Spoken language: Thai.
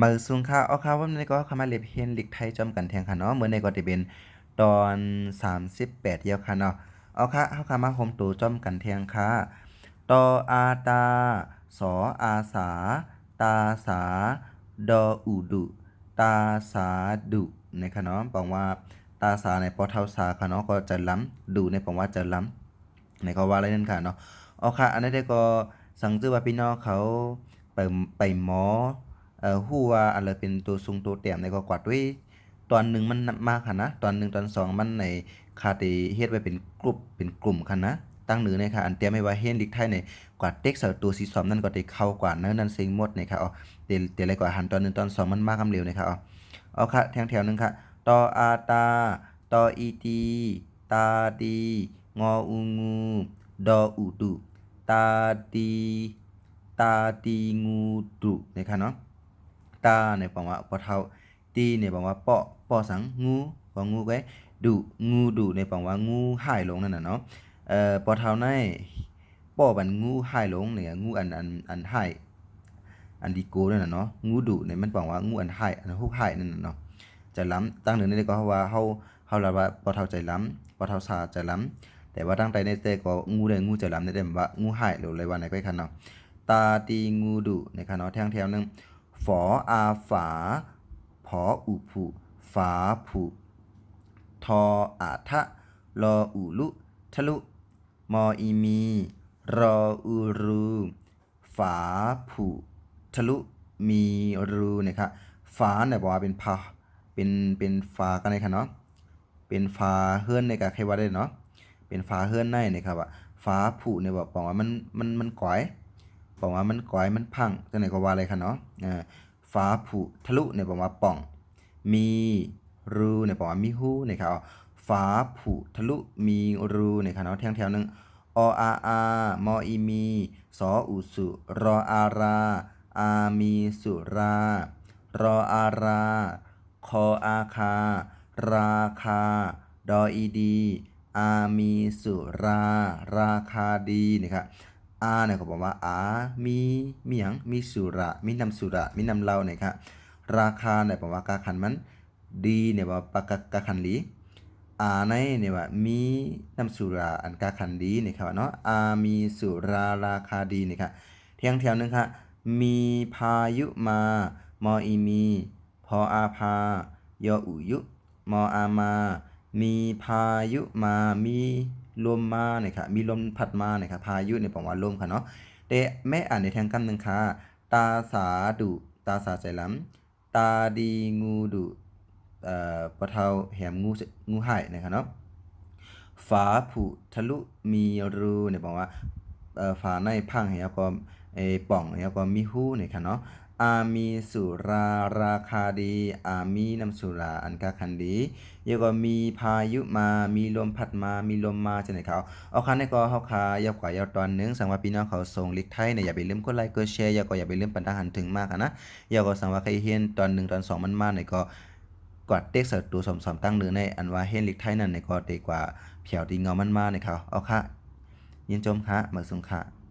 มาสูงค่ะเอาค่ะว่าในก็เข้ามาเล็บเฮนลิกไทยจอมกันแทงค่ะเนาะเหมือนในก็จะเป็นตอน 38เดียวค่ะเนาะเอาค่ะเฮาค่ะมาโฮมตูจอมกันแทงค่ะตออาตาสออาสา ตาสาดออูดุตาสาดุนะคะเนาะแปลว่าตาสาในปอเท่าสาค่ะเนาะก็จะล้ำดูในแปลว่าจะล้ำในก็ว่าอะไรนั่นค่ะเนาะเอาค่ะอันนี้ได้ก็สังจือว่าพี่น้องเขาไปไปหมอ เอ่อฮู้ว่าอะไรเป็นตัวทรงตัวแต้มในก็กวาดด้วย ตอนหนึ่งมันมากค่ะนะ ตอนหนึ่งตอนสองมันในคาติเฮ็ดไว้เป็นกลุ่มเป็นกลุ่มค่ะนะตั้งหนึ่งในค่ะอันเตรียมไม่ว่าเฮนลิกไทยในกวาดเต็กเสาตัวสีสอมนั่นก็ได้เข้ากว่านั้นนั่นเซ็งหมดในค่ะอ๋อเดี๋ยเดี๋ยอะไรกว่าหันตอนหนึ่งตอนสองมันมากคำเร็วในค่ะอ๋อเอาค่ะแถวแถวหนึ่งค่ะตออาตาตออีตีตาดีงออูงูดออูดุตาดีตาดีงูดุนะคะเนาะ ตาเนี่ยแปลว่าปอเท่าตีเนี่ยแปลว่าเปาะปอสังงูปองูไว้ดุงูดุเนี่ยแปลว่างูหายลงนั่นน่ะเนาะเอ่อปอเท่าในปอบันงูหายลงเนี่ยงูอันอันอันหายอันดีโกนั่นน่ะเนาะงูดุเนี่ยมันแปลว่างูอันหายอันฮุกหายนั่นน่ะเนาะใจล้ำตั้งหนึ่งนี่ก็ว่าเฮาเฮาละว่าปอเท่าใจล้ำปอเท่าซาใจล้ำแต่ว่าตั้งใจในแต่ก็งูได้งูใจล้ำในแต่ว่างูหายหรืออะไรว่าไหนก็คันเนาะตาตีงูดุนะครับเนาะแทงแถวนึง ฝออาฝา ผออุผุฝาผุ ทออาทะลออุลุ ทะลุ มออีมี รออูรู ฝาผุ ทะลุ มีรูนะครับฝาเนี่ยบอกว่าเป็นพาเป็น เป็นฝากันเลยค่ะเนาะ เป็นฟ้าเฮือนในกาใครว่าได้เนาะ เป็นฟ้าเฮือนในนะครับว่าฟ้าผุเนี่ยบอกบอกว่ามัน มัน มันก่อย บอกว่ามันก่อยมันพังจังไหนก็ว่าอะไรคะเนาะอ่าฟ้าผุทะลุเนี่ยบอกว่าป่อง มีรูเนี่ยบอกว่ามีหูนะครับเอาฟ้าผุทะลุมีรูเนี่ยค่ะเนาะแถวแถวๆหนึงออาอามออีมีสออุสุรออารา อามีสุรารออาราคออาคา ราคา ดออีดี อามีสุรา ราคาดีนะครับ อาเนี่ยเขาบอกว่าอามีมีหยังมีสุระมีนำสุระมีนำเหล้าเนี่ยครับราคาเนี่ยบอกว่ากาขันมันดีเนี่ยว่าปากกาขันดีอาในเนี่ยว่ามีนำสุระอันกาขันดีเนี่ยครับเนาะอามีสุราราคาดีเนี่ยครับเทียงแถวหนึงครับมีพายุมามออีมีพออาพายออุยุมออามา มีพายุมามี ลมมาเนี่ยค่ะมีลมพัดมาเนี่ยค่ะพายุเนี่ยแปลว่าลมค่ะเนาะแต่แม่อ่านในทางกันหนึ่งค่ะตาสาดุตาสาใจล้ำตาดีงูดุเอ่อปะเทาแหมงูงูหายนะครับเนาะฝาผุทะลุมีรูเนี่ยบอกว่าเอ่อฝาในพังแล้วก็เออป่องแล้วก็มีหูเนี่ยค่ะเนาะ อามีสุราราคาดี อามีน้ำสุราอันกาคันดีเยก็มีพายุมา มีลมพัดมา มีลมมาจังไหนเขาเอาคันในก็เฮาคายาวกว่ายาวตอนหนึงสังว่าพี่น้องเขาส่งลิกไทยเนี่ยอย่าไปลืมกดไลค์กดแชร์อย่าก็อย่าไปลืมปันทหารถึงมากนะอย่าก็สังว่าใครเห็นตอนหนึ่งตอนสองมันมาเนี่ยก็กดเต็กเสิร์ชตัวสอมตั้งหนึ่งในอันว่าเห็นลิกไทยนั่นเนี่ยก็ดีกว่าเผียวดีเงามันมาเนี่ยเขาเอาค่ะยินจมค่ะมาสุงค่ะ